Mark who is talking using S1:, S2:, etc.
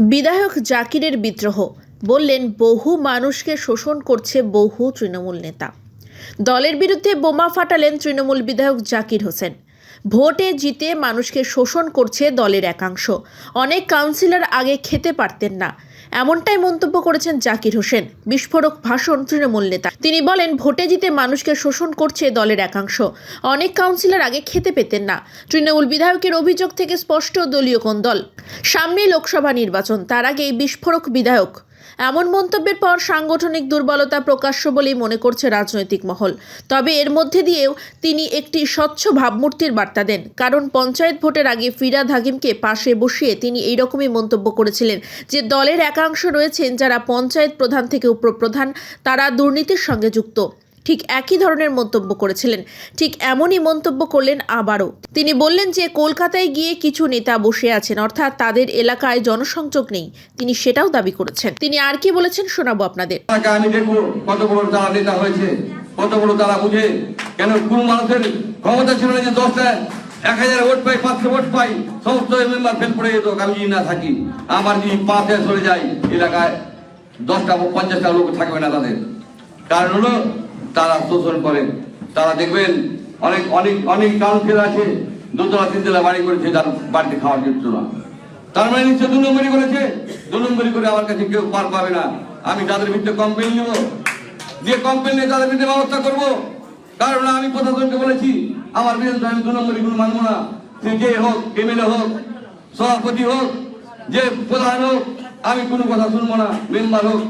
S1: বিধায়ক জাকিরের বিদ্রোহ, বললেন বহু মানুষকে শোষণ করছে বহু তৃণমূল নেতা। দলের বিরুদ্ধে বোমা ফাটালেন তৃণমূল বিধায়ক জাকির হোসেন। ভোটে জিতে মানুষকে শোষণ করছে দলের একাংশ। অনেক কাউন্সিলর আগে খেতে পারতেন না। এমনটাই মন্তব্য করেছেন জাকির হোসেন। বিস্ফোরক ভাষণ তৃণমূল নেতা। তিনি বলেন, ভোটে জিতে মানুষকে শোষণ করছে দলের একাংশ। অনেক কাউন্সিলর আগে খেতে পেতেন না। তৃণমূল বিধায়কের অভিযোগ থেকে স্পষ্ট, দলীয় কোন দল? সামনে লোকসভা নির্বাচন, তার আগেই বিস্ফোরক বিধায়ক। এমন মন্তব্যের পর সাংগঠনিক দুর্বলতা প্রকাশ্য বলেই মনে করছে রাজনৈতিক মহল। তবে এর মধ্যে দিয়েও তিনি একটি স্বচ্ছ ভাবমূর্তির বার্তা দেন। কারণ পঞ্চায়েত ভোটের আগে ফিরাদ হাকিমকে পাশে বসিয়ে তিনি এইরকমই মন্তব্য করেছিলেন যে, দলের একাংশ রয়েছেন যারা পঞ্চায়েত প্রধান থেকে উপপ্রধান, তারা দুর্নীতির সঙ্গে যুক্ত। ঠিক একই ধরনের মন্তব্য করেছিলেন। ঠিক এমনই মন্তব্য করলেন আবারও। তিনি বললেন যে, কলকাতায় গিয়ে কিছু নেতা বসে আছেন, অর্থাৎ তাদের এলাকায় জনসংযোগ নেই। তিনি সেটাও দাবি করেছেন। তিনি আর কি বলেছেন শোনাবো আপনাদের।
S2: কত বড় তারা নেতা হয়েছে, কত বড় তারা বুঝে। কেন কোন মানুষের ক্ষমতা ছিল না যে দশটা এক হাজার ভোট পাই, পাঁচশো ভোট পাই, সমস্ত মেম্বার ফেল পড়ে যেত, আমি যদি না থাকি, আমার যদি পাঁচে চলে যাই এলাকায় দশটা পঞ্চাশটা লোক থাকবে না তাদের। কারণ হলো, তারা শোষণ করে। তারা দেখবেন, অনেক অনেক অনেক কাউন্সিল আছে, দুতলা, তিনতলা বাড়ি করেছে তার বাড়িতে খাওয়ার জন্য। না তার মানে নিশ্চয় দু নম্বরই করেছে? দু নম্বরই করে আমার কাছে কেউ পার পাবে না। আমি তাদের ভিতরে কমপ্লেন নেব। দিয়ে কমপ্লেন নিয়ে তাদের বিরুদ্ধে ব্যবস্থা করব কারণ আমি প্রশাসনকে বলেছি, আমার বিরুদ্ধে আমি দু নম্বরই কোনো মানবো না। সে যে হোক, এমএলএ হোক, সভাপতি হোক, যে প্রধান হোক, আমি কোনো কথা শুনব না, মেম্বার হোক।